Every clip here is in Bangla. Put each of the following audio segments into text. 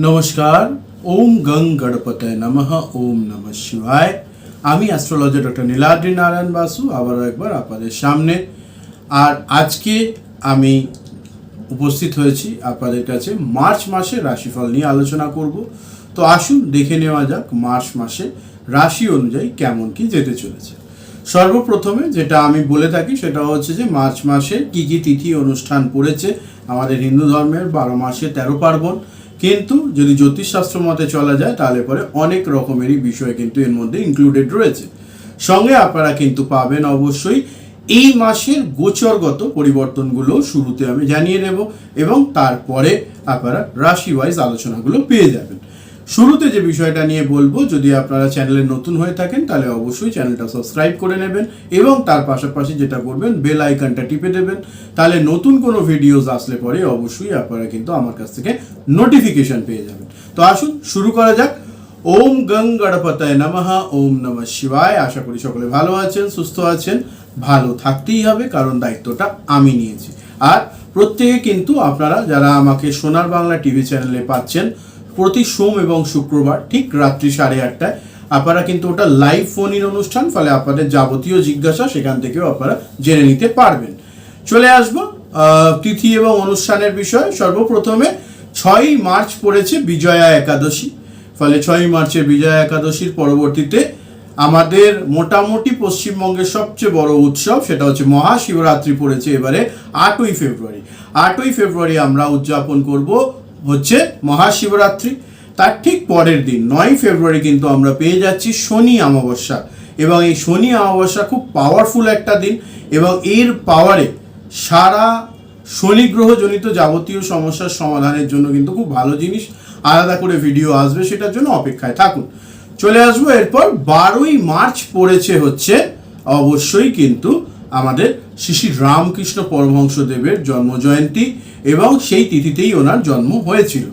নমস্কার, ওম গং গণপতে নমঃ, ওম নম শিবায়। আমি অ্যাস্ট্রোলজার ডক্টর নীলাদ্রি নারায়ণ বাসু, আবারও একবার আপনাদের সামনে। আর আজকে আমি উপস্থিত হয়েছি আপনাদের কাছে মার্চ মাসে রাশিফল নিয়ে আলোচনা করব। তো আসুন দেখে নেওয়া যাক মার্চ মাসে রাশি অনুযায়ী কেমন কি যেতে চলেছে। সর্বপ্রথমে যেটা আমি বলে থাকি সেটা হচ্ছে যে মার্চ মাসে কি কি তিথি অনুষ্ঠান পড়েছে। আমাদের হিন্দু ধর্মের বারো মাসে তেরো পার্বণ কিন্তু যদি জ্যোতিষশাস্ত্র মতে চলা যায়, তাহলে পরে অনেক রকমেরই বিষয় কিন্তু এর মধ্যে ইনক্লুডেড রয়েছে। সঙ্গে আপনারা কিন্তু পাবেন অবশ্যই এই মাসের গোচরগত পরিবর্তনগুলো শুরুতে আমি জানিয়ে দেব এবং তারপরে আপনারা রাশি ওয়াইজ আলোচনাগুলো পেয়ে যাবেন। শুরুতে যে বিষয়টা নিয়ে বলব, যদি আপনারা চ্যানেলে নতুন হয়ে থাকেন, তাহলে অবশ্যই চ্যানেলটা সাবস্ক্রাইব করে নেবেন এবং তার পাশাপাশি যেটা করবেন বেল আইকনটা টিপে দেবেন। তাহলে নতুন কোনো ভিডিওস আসলে পরে অবশ্যই আপনারা কিন্তু আমার কাছ থেকে নোটিফিকেশন পেয়ে যাবেন। তো আসুন, শুরু করা যাক। ওম গং গণপতায় নমঃ, ওম নমঃ শিবায়। আশা করি সকলে ভালো আছেন, সুস্থ আছেন। ভালো থাকতেই হবে, কারণ দায়িত্বটা আমি নিয়েছি। আর প্রত্যেকে কিন্তু আপনারা যারা আমাকে সোনার বাংলা টিভি চ্যানেলে পাচ্ছেন প্রতি সোম এবং শুক্রবার, ঠিক রাত্রি সাড়ে আটটায়। আপনারা কিন্তু ওটা লাইভ ফোন ইন অনুষ্ঠান, ফলে আপনাদের যাবতীয় জিজ্ঞাসা সেখান থেকেও আপনারা জেনে নিতে পারবেন। চলে আসব তিথি এবং অনুষ্ঠানের বিষয়। সর্বপ্রথমে ছয়ই মার্চ পড়েছে বিজয়া একাদশী। ফলে ছয়ই মার্চের বিজয়া একাদশীর পরবর্তীতে আমাদের মোটামুটি পশ্চিমবঙ্গের সবচেয়ে বড় উৎসব, সেটা হচ্ছে মহাশিবরাত্রি পড়েছে এবারে আটই ফেব্রুয়ারি। আটই ফেব্রুয়ারি আমরা উদযাপন করব হচ্ছে মহাশিবরাত্রি। তার ঠিক পরের দিন নয় ফেব্রুয়ারি কিন্তু আমরা পেয়ে যাচ্ছি শনি অমাবস্যা। এবং এই শনি অমাবস্যা খুব পাওয়ারফুল একটা দিন এবং এর পাওয়ারে সারা শনি গ্রহজনিত যাবতীয় সমস্যার সমাধানের জন্য কিন্তু খুব ভালো জিনিস। আলাদা করে ভিডিও আসবে, সেটার জন্য অপেক্ষায় থাকুন। চলে আসব, এরপর বারোই মার্চ পড়েছে হচ্ছে, অবশ্যই কিন্তু আমাদের শ্রী শ্রী রামকৃষ্ণ পরমহংসদেবের জন্ম জয়ন্তী এবং সেই তিথিতেই ওনার জন্ম হয়েছিল।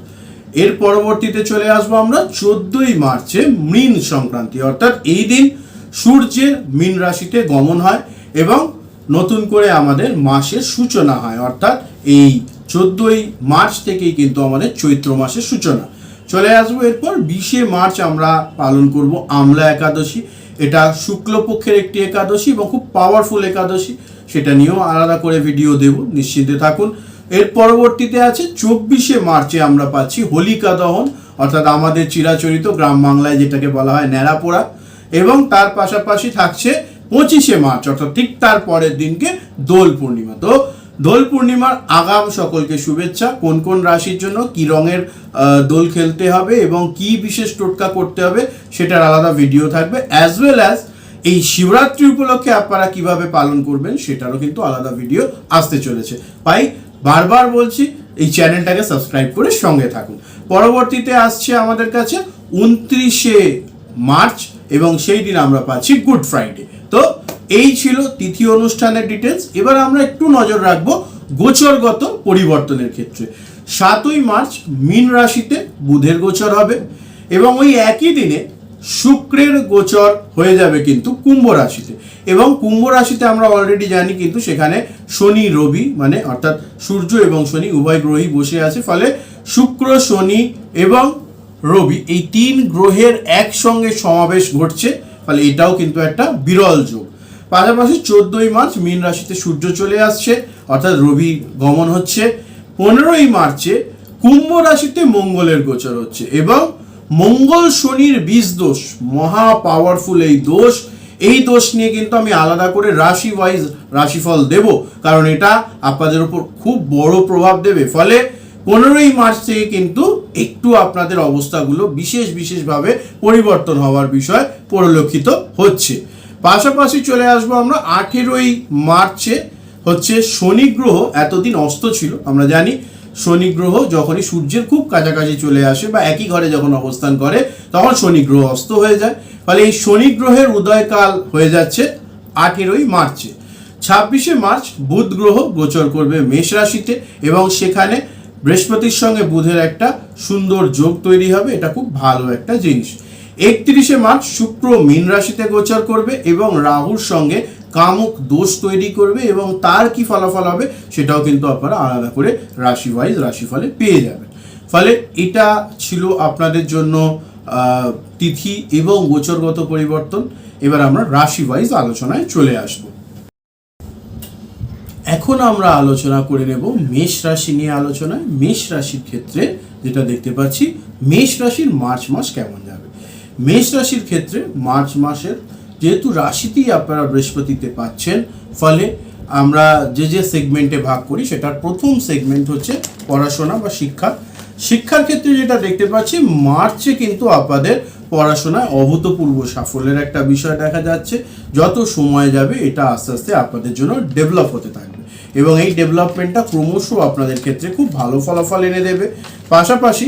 এর পরবর্তীতে চলে আসব আমরা চোদ্দই মার্চে মীন সংক্রান্তি, অর্থাৎ এই দিন সূর্যের মীন রাশিতে গমন হয় এবং নতুন করে আমাদের মাসের সূচনা হয়, অর্থাৎ এই চোদ্দই মার্চ থেকেই কিন্তু আমাদের চৈত্র মাসের সূচনা। চলে আসব। এরপর বিশে মার্চ আমরা পালন করব আমলা একাদশী। এটা শুক্লপক্ষের একটি একাদশী এবং খুব পাওয়ারফুল একাদশী। সেটা নিয়েও আলাদা করে ভিডিও দেব, নিশ্চিন্তে থাকুন। এর পরবর্তীতে আছে চব্বিশে মার্চে আমরা পাচ্ছি হোলিকা দহন, অর্থাৎ আমাদের চিরাচরিত গ্রাম বাংলায় যেটাকে বলা হয় ন্যাড়াপোড়া। এবং তার পাশাপাশি থাকছে পঁচিশে মার্চ, অর্থাৎ ঠিক তার পরের দিনকে দোল পূর্ণিমা। তো দোল পূর্ণিমার আগাম সকলকে শুভেচ্ছা। কোন কোন রাশির জন্য কি রঙের দোল খেলতে হবে এবং কি বিশেষ টোটকা করতে হবে সেটার আলাদা ভিডিও থাকবে অ্যাজ ওয়েল অ্যাজ এই শিবরাত্রি উপলক্ষে আপনারা কীভাবে পালন করবেন সেটারও কিন্তু আলাদা ভিডিও আসতে চলেছে। তাই বারবার বলছি, এই চ্যানেলটাকে সাবস্ক্রাইব করে সঙ্গে থাকুন। পরবর্তীতে আসছে আমাদের কাছে উনত্রিশে মার্চ এবং সেই দিন আমরা পাচ্ছি গুড ফ্রাইডে। এই ছিল তিথি অনুষ্ঠানের ডিটেলস এবার আমরা একটু নজর রাখব গোচরগত পরিবর্তনের ক্ষেত্রে। সাতই মার্চ মীন রাশিতে বুধের গোচর হবে এবং ওই একই দিনে শুক্রের গোচর হয়ে যাবে কিন্তু কুম্ভ রাশিতে। এবং কুম্ভ রাশিতে আমরা অলরেডি জানি কিন্তু সেখানে শনি, রবি মানে অর্থাৎ সূর্য এবং শনি উভয় গ্রহই বসে আছে। ফলে শুক্র, শনি এবং রবি এই তিন গ্রহের একসঙ্গে সমাবেশ ঘটছে। ফলে এটাও কিন্তু একটা বিরল যোগ। পাশাপাশি চোদ্দই মার্চ মীন রাশিতে সূর্য চলে আসছে, অর্থাৎ রবি গমন হচ্ছে। পনেরোই মার্চে কুম্ভ রাশিতে মঙ্গলের গোচর হচ্ছে এবং মঙ্গল শনির বীজ দোষ, মহা পাওয়ারফুল এই দোষ এই দোষ নিয়ে কিন্তু আমি আলাদা করে রাশি ওয়াইজ রাশিফল দেব, কারণ এটা আপনাদের উপর খুব বড় প্রভাব দেবে। ফলে পনেরোই মার্চ থেকে কিন্তু একটু আপনাদের অবস্থাগুলো বিশেষ বিশেষভাবে পরিবর্তন হওয়ার বিষয় পরিলক্ষিত হচ্ছে। পাশাপাশি চলে আসব আমরা আঠেরোই মার্চে হচ্ছে শনি গ্রহ এতদিন অস্ত ছিল, আমরা জানি শনি গ্রহ যখনই সূর্যের খুব কাছাকাছি চলে আসে বা একই ঘরে যখন অবস্থান করে, তখন শনি গ্রহ অস্ত হয়ে যায়। ফলে এই শনি গ্রহের উদয়কাল হয়ে যাচ্ছে আঠেরোই মার্চে। ছাব্বিশে মার্চ বুধ গ্রহ গোচর করবে মেষ রাশিতে এবং সেখানে বৃহস্পতির সঙ্গে বুধের একটা সুন্দর যোগ তৈরি হবে, এটা খুব ভালো একটা জিনিস। একত্রিশে মার্চ শুক্র মীন রাশিতে গোচর করবে এবং রাহুর সঙ্গে কামুক দোষ তৈরি করবে এবং তার কি ফলাফল হবে সেটাও কিন্তু আপনারা আলাদা করে রাশি ওয়াইজ রাশিফলে পেয়ে যাবেন। ফলে এটা ছিল আপনাদের জন্য তিথি এবং গোচরগত পরিবর্তন। এবার আমরা রাশি ওয়াইজ আলোচনায় চলে আসব। এখন আমরা আলোচনা করে নেব মেষ রাশি নিয়ে আলোচনায়। মেষ রাশির ক্ষেত্রে যেটা দেখতে পাচ্ছি, মেষ রাশির মার্চ মাস কেমন মেষ রাশির ক্ষেত্রে মার্চ মাসের যেহেতু রাশিতেই আপনারা বৃহস্পতিতে পাচ্ছেন, ফলে আমরা যে যে সেগমেন্টে ভাগ করি, সেটার প্রথম সেগমেন্ট হচ্ছে পড়াশোনা বা শিক্ষা। শিক্ষার ক্ষেত্রে যেটা দেখতে পাচ্ছি, মার্চে কিন্তু আপনাদের পড়াশোনায় অভূতপূর্ব সাফল্যের একটা বিষয় দেখা যাচ্ছে। যত সময় যাবে, এটা আস্তে আস্তে আপনাদের জন্য ডেভেলপ হতে থাকবে। এবং এই ডেভেলপমেন্টটা ক্রমশ আপনাদের ক্ষেত্রে খুব ভালো ফলাফল এনে দেবে। পাশাপাশি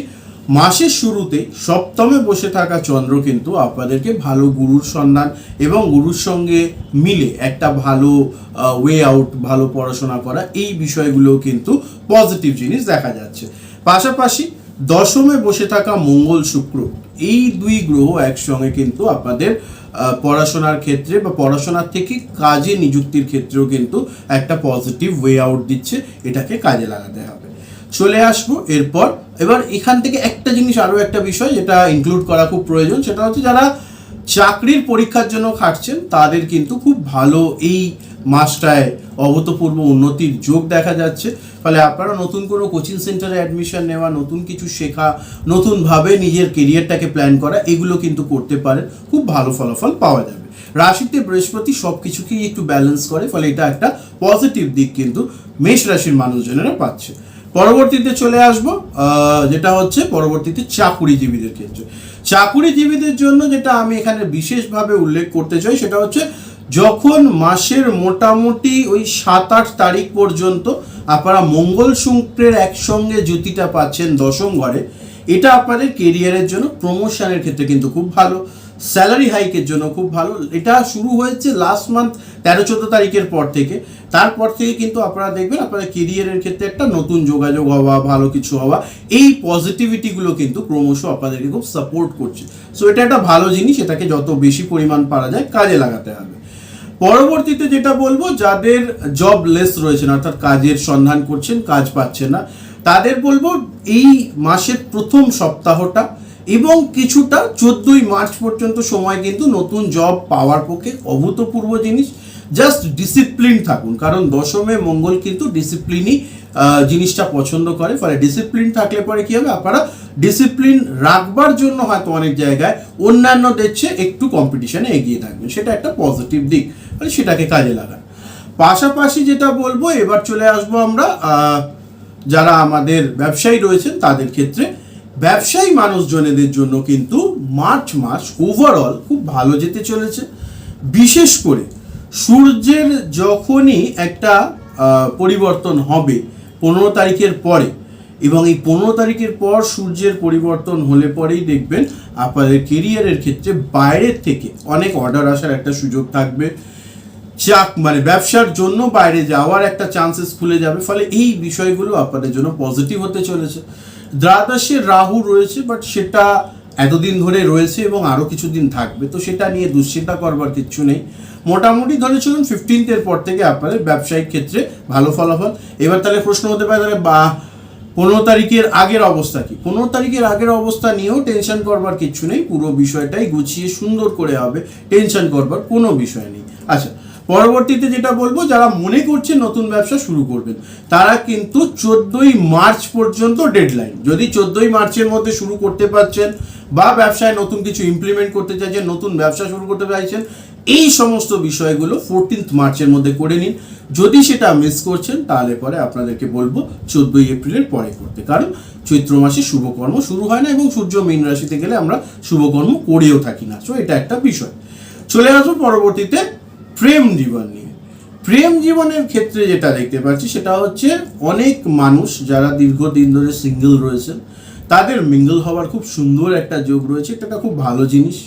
মাসের শুরুতে সপ্তমে বসে থাকা চন্দ্র কিন্তু আপনাদেরকে ভালো গুরুর সন্ধান এবং গুরুর সঙ্গে মিলে একটা ভালো ওয়ে আউট ভালো পড়াশোনা করা এই বিষয়গুলো কিন্তু পজিটিভ জিনিস দেখা যাচ্ছে। পাশাপাশি দশমে বসে থাকা মঙ্গল শুক্র, এই দুই গ্রহ একসঙ্গে কিন্তু আপনাদের পড়াশোনার ক্ষেত্রে বা পড়াশোনার থেকে কাজে নিযুক্তির ক্ষেত্রেও কিন্তু একটা পজিটিভ ওয়ে আউট দিচ্ছে। এটাকে কাজে লাগাতে হবে। চলে আসব এরপর। এবার এখান থেকে একটা জিনিস আরও একটা বিষয় যেটা ইনক্লুড করা খুব প্রয়োজন, সেটা হচ্ছে যারা চাকরির পরীক্ষার জন্য খাটছেন, তাদের কিন্তু খুব ভালো এই মাসটায় অভূতপূর্ব উন্নতির যোগ দেখা যাচ্ছে। ফলে আপনারা নতুন কোনো কোচিং সেন্টারে অ্যাডমিশন নেওয়া, নতুন কিছু শেখা, নতুনভাবে নিজের কেরিয়ারটাকে প্ল্যান করা, এগুলো কিন্তু করতে পারেন। খুব ভালো ফলাফল পাওয়া যাবে। রাশিতে বৃহস্পতি সব কিছুকেই একটু ব্যালেন্স করে, ফলে এটা একটা পজিটিভ দিক কিন্তু মেষ রাশির মানুষজনেরা পাচ্ছে। পরবর্তীতে চলে আসব যেটা হচ্ছে পরবর্তীতে চাকুরিজীবীদের ক্ষেত্রে। চাকুরিজীবীদের জন্য যেটা আমি এখানে বিশেষভাবে উল্লেখ করতে চাই, সেটা হচ্ছে যখন মাসের মোটামুটি ওই সাত আট তারিখ পর্যন্ত আপনারা মঙ্গল শুক্রের একসঙ্গে জ্যোতিটা পাচ্ছেন দশম ঘরে, এটা আপনাদের কেরিয়ারের জন্য প্রমোশনের ক্ষেত্রে কিন্তু খুব ভালো। স্যালারি হাইকের জন্য খুব ভালো। এটা শুরু হয়েছে লাস্ট মান্থ তেরো, চোদ্দ তারিখের পর থেকে। তারপর থেকে কিন্তু আপনারা দেখবেন আপনাদের কেরিয়ারের ক্ষেত্রে একটা নতুন যোগাযোগ হওয়া, ভালো কিছু হওয়া, এই পজিটিভিটিগুলো কিন্তু ক্রমশ আপনাদেরকে খুব সাপোর্ট করছে। সো এটা একটা ভালো জিনিস, এটাকে যত বেশি পরিমাণ পারা যায়, কাজে লাগাতে হবে। পরবর্তীতে যেটা বলব, যাদের জব লেস রয়েছেন, অর্থাৎ কাজের সন্ধান করছেন, কাজ পাচ্ছেন না, তাদের বলব, এই মাসের প্রথম সপ্তাহটা এবং কিছুটা চোদ্দোই মার্চ পর্যন্ত সময় কিন্তু নতুন জব পাওয়ার পক্ষে অভূতপূর্ব জিনিস। জাস্ট ডিসিপ্লিন থাকুন, কারণ দশমে মঙ্গল কিন্তু ডিসিপ্লিনই জিনিসটা পছন্দ করে। ফলে ডিসিপ্লিন থাকলে পরে কি হবে? আপনারা ডিসিপ্লিন রাখবার জন্য হয়তো অনেক জায়গায় অন্যান্য দেশে একটু কম্পিটিশনে এগিয়ে থাকবেন। সেটা একটা পজিটিভ দিক, ফলে সেটাকে কাজে লাগান। পাশাপাশি যেটা বলব, এবার চলে আসব আমরা যারা আমাদের ব্যবসায়ী রয়েছেন, তাদের ক্ষেত্রে ব্যবসায়ী মানুষজনেদের জন্য কিন্তু মার্চ মাস ওভারঅল খুব ভালো যেতে চলেছে। বিশেষ করে সূর্যের যখনই একটা পরিবর্তন হবে পনেরো তারিখের পরে এবং এই পনেরো তারিখের পর সূর্যের পরিবর্তন হলে পরেই দেখবেন আপনাদের কেরিয়ারের ক্ষেত্রে বাইরের থেকে অনেক অর্ডার আসার একটা সুযোগ থাকবে। চাক মানে ব্যবসার জন্য বাইরে যাওয়ার একটা চান্সেস খুলে যাবে। ফলে এই বিষয়গুলো আপনাদের জন্য পজিটিভ হতে চলেছে। দ্বাদশে রাহু রয়েছে বাট সেটা এতদিন ধরে রয়েছে এবং আরও কিছুদিন থাকবে। তো সেটা নিয়ে দুশ্চিন্তা করবার কিচ্ছু নেই। মোটামুটি ধরে চলুন ফিফটিন্থের পর থেকে আপনাদের ব্যবসায়িক ক্ষেত্রে ভালো ফলাফল। এবার তাহলে প্রশ্ন হতে পারে, তাহলে বা, পনেরো তারিখের আগের অবস্থা কি? পনেরো তারিখের আগের অবস্থা নিয়েও টেনশন করবার কিচ্ছু নেই। পুরো বিষয়টাই গুছিয়ে সুন্দর করে হবে। টেনশন করবার কোনো বিষয় নেই। আচ্ছা পরবর্তীতে যেটা বলব, যারা মনে করছে নতুন ব্যবসা শুরু করবেন, তারা কিন্তু চোদ্দোই মার্চ পর্যন্ত ডেডলাইন যদি চোদ্দোই মার্চের মধ্যে শুরু করতে পারছেন বা ব্যবসায় নতুন কিছু ইমপ্লিমেন্ট করতে চাইছেন, নতুন ব্যবসা শুরু করতে চাইছেন, এই সমস্ত বিষয়গুলো ফোরটিন্থ মার্চের মধ্যে করে নিন। যদি সেটা মিস করছেন, তাহলে পরে আপনাদেরকে বলব চোদ্দোই এপ্রিলের পরে করতে, কারণ চৈত্র মাসে শুভকর্ম শুরু হয় না এবং সূর্য মীন রাশিতে গেলে আমরা শুভকর্ম করেও থাকি না। সো এটা একটা বিষয়। চলে আসব পরবর্তীতে। প্রেম জীবন নিয়ে। প্রেম জীবনের ক্ষেত্রে যেটা দেখতে পাচ্ছি, সেটা হচ্ছে অনেক মানুষ যারা দীর্ঘদিন ধরে সিঙ্গেল রয়েছেন, তাদের মিঙ্গল হওয়ার খুব সুন্দর একটা যোগ রয়েছে, এটা খুব ভালো জিনিস।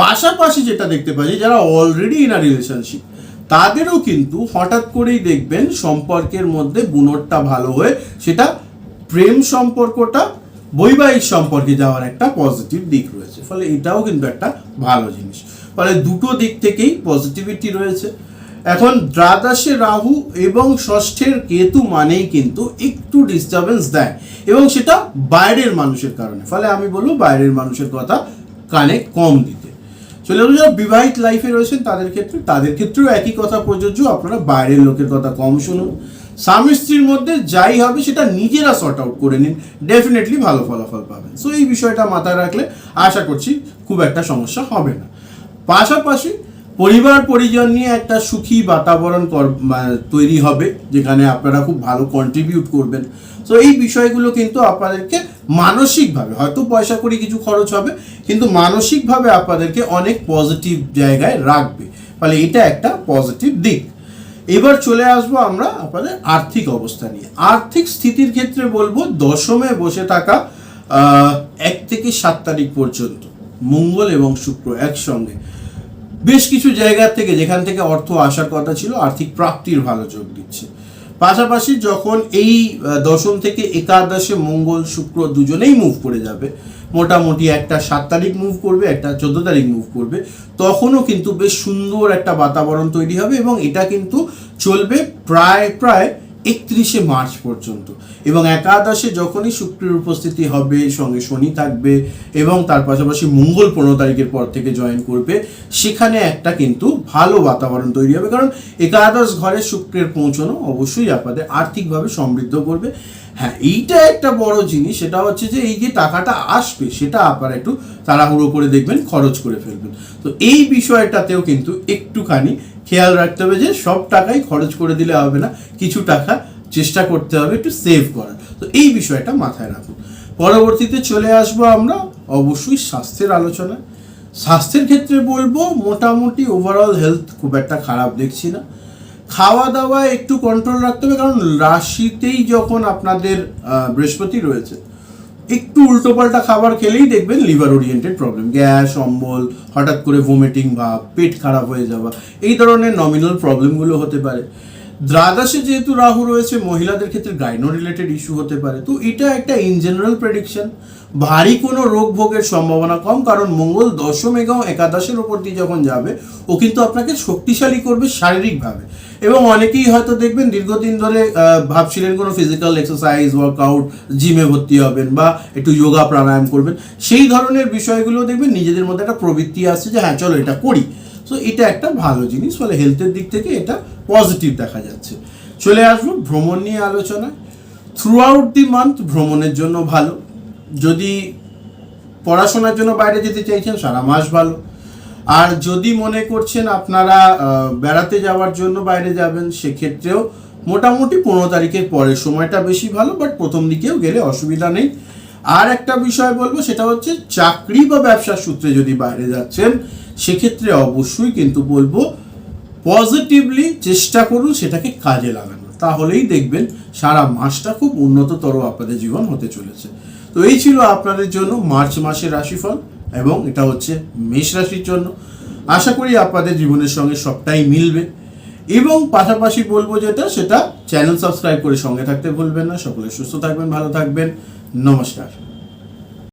পাশাপাশি যেটা দেখতে পাচ্ছি, যারা অলরেডি ইন আ রিলেশনশিপ তাদেরও কিন্তু হঠাৎ করেই দেখবেন সম্পর্কের মধ্যে বুনটটা ভালো হয়ে, সেটা প্রেম সম্পর্কটা, বৈবাহিক সম্পর্কে যাওয়ার একটা পজিটিভ দিক রয়েছে। ফলে এটাও কিন্তু একটা ভালো জিনিস। ফলে দুটো দিক থেকেই পজিটিভিটি রয়েছে। এখন দ্বাদশে রাহু এবং ষষ্ঠের কেতু মানেই কিন্তু একটু ডিস্টারবেন্স দেয় এবং সেটা বাইরের মানুষের কারণে। ফলে আমি বলব বাইরের মানুষের কথা কানে কম দিতে। চলে যাব যারা বিবাহিত লাইফে রয়েছেন, তাদের ক্ষেত্রে, তাদের ক্ষেত্রেও একই কথা প্রযোজ্য, আপনারা বাইরের লোকের কথা কম শুনুন। স্বামী স্ত্রীর মধ্যে যাই হবে, সেটা নিজেরা সর্ট আউট করে নিন। ডেফিনেটলি ভালো ফলাফল পাবেন। সো এই বিষয়টা মাথায় রাখলে আশা করছি খুব একটা সমস্যা হবে না। পাশাপাশি পরিবার পরিজন নিয়ে একটা সুখী বাতাবরণ তৈরি হবে, যেখানে আপনারা খুব ভালো কন্ট্রিবিউট করবেন। তো এই বিষয়গুলো কিন্তু আপনাদেরকে মানসিকভাবে, হয়তো পয়সা করে কিছু খরচ হবে, কিন্তু মানসিকভাবে আপনাদেরকে অনেক পজিটিভ জায়গায় রাখবে। ফলে এটা একটা পজিটিভ দিক। এবার চলে আসব আমরা আপনাদের আর্থিক অবস্থা নিয়ে। আর্থিক স্থিতির ক্ষেত্রে বলব, দশমে বসে থাকা এক থেকে সাত তারিখ পর্যন্ত। মঙ্গল এবং শুক্র একসঙ্গে। বেশ কিছু জায়গা থেকে যেখান থেকে অর্থ আসার কথা ছিল, আর্থিক প্রাপ্তির ভালো যোগ দিচ্ছে। পাশাপাশি যখন এই দশম থেকে একাদশে মঙ্গল, শুক্র দুজনেই মুভ করে যাবে, মোটামুটি একটা সাত তারিখ মুভ করবে, একটা চোদ্দ তারিখ মুভ করবে, তখনও কিন্তু বেশ সুন্দর একটা বাতাবরণ তৈরি হবে এবং এটা কিন্তু চলবে প্রায় প্রায় একত্রিশে মার্চ পর্যন্ত। এবং একাদশে যখনই শুক্রের উপস্থিতি হবে, সঙ্গে শনি থাকবে এবং তার পাশাপাশি মঙ্গল পনেরো তারিখের পর থেকে জয়েন করবে, সেখানে একটা কিন্তু ভালো বাতাবরণ তৈরি হবে। কারণ একাদশ ঘরে শুক্রের পৌঁছানো অবশ্যই আপনাদের আর্থিকভাবে সমৃদ্ধ করবে। হ্যাঁ এইটা একটা বড় জিনিস, সেটা হচ্ছে যে এই যে টাকাটা আসবে, সেটা আপনারা একটু তাড়াহুড়ো করে দেখবেন, খরচ করে ফেলবেন। তো এই বিষয়টাতেও কিন্তু একটুখানি খেয়াল রাখতে হবে যে সব টাকাই খরচ করে দিলে হবে না, কিছু টাকা চেষ্টা করতে হবে একটু সেভ করার। তো এই বিষয়টা মাথায় রাখুন। পরবর্তীতে চলে আসব আমরা অবশ্যই স্বাস্থ্যের আলোচনা স্বাস্থ্যের ক্ষেত্রে বলব, মোটামুটি ওভারঅল হেলথ খুব একটা খারাপ দেখছি না। খাওয়া দাওয়া একটু কন্ট্রোল রাখতে হবে, কারণ রাশিতেই যখন আপনাদের বৃহস্পতি রয়েছে একটু উল্টোপাল্টা খাবার খেলেই দেখবেন লিভার ওরিয়েন্টেড প্রবলেম গ্যাস, অম্বল, হঠাৎ করে ভোমিটিং ভাব, পেট খারাপ হয়ে যাওয়া, এই ধরনের নমিনাল প্রবলেমগুলো হতে পারে। দ্বাদশে যেহেতু রাহু রয়েছে, মহিলাদের ক্ষেত্রে গাইনো রিলেটেড ইস্যু হতে পারে। তো এটা একটা ইন জেনারেল প্রেডিকশন ভারী কোনো রোগ ভোগের সম্ভাবনা কম, কারণ মঙ্গল দশম এবং একাদশের ওপর দিয়ে যখন যাবে, ও কিন্তু আপনাকে শক্তিশালী করবে শারীরিকভাবে। এবং অনেকেই হয়তো দেখবেন দীর্ঘদিন ধরে ভাবছিলেন কোনো ফিজিক্যাল এক্সারসাইজ ওয়ার্কআউট জিমে ভর্তি হবেন বা একটু যোগা প্রাণায়াম করবেন। সেই ধরনের বিষয়গুলো দেখবেন নিজেদের মধ্যে একটা প্রবৃত্তি আসছে যে হ্যাঁ চলো এটা করি। সো এটা একটা ভালো জিনিস, ফলে হেলথের দিক থেকে এটা পজিটিভ দেখা যাচ্ছে। চলে আসব ভ্রমণ নিয়ে আলোচনায়। থ্রু আউট দি মান্থ ভ্রমণের জন্য ভালো। যদি পড়াশোনার জন্য বাইরে যেতে চাইছেন, সারা মাস ভালো। আর যদি মনে করছেন আপনারা বেড়াতে যাওয়ার জন্য বাইরে যাবেন, সেক্ষেত্রেও মোটামুটি পনেরো তারিখের পরের সময়টা বেশি ভালো, বাট প্রথম দিকেও গেলে অসুবিধা নেই। আর একটা বিষয় বলব, সেটা হচ্ছে চাকরি বা ব্যবসার সূত্রে যদি বাইরে যাচ্ছেন, সেক্ষেত্রে অবশ্যই কিন্তু বলব পজিটিভলি চেষ্টা করুন সেটাকে কাজে লাগানোর। তাহলেই দেখবেন সারা মাসটা খুব উন্নততর আপনাদের জীবন হতে চলেছে। তো এই ছিল আপনাদের জন্য মার্চ মাসের রাশিফল। এবং এটা হচ্ছে মেষ রাশির জন্য। আশা করি আপনাদের জীবনের সঙ্গে সবটাই মিলবে। এবং পাশাপাশি বলব যেটা, সেটা চ্যানেল সাবস্ক্রাইব করে সঙ্গে থাকতে ভুলবেন না। সকলে সুস্থ থাকবেন, ভালো থাকবেন। নমস্কার।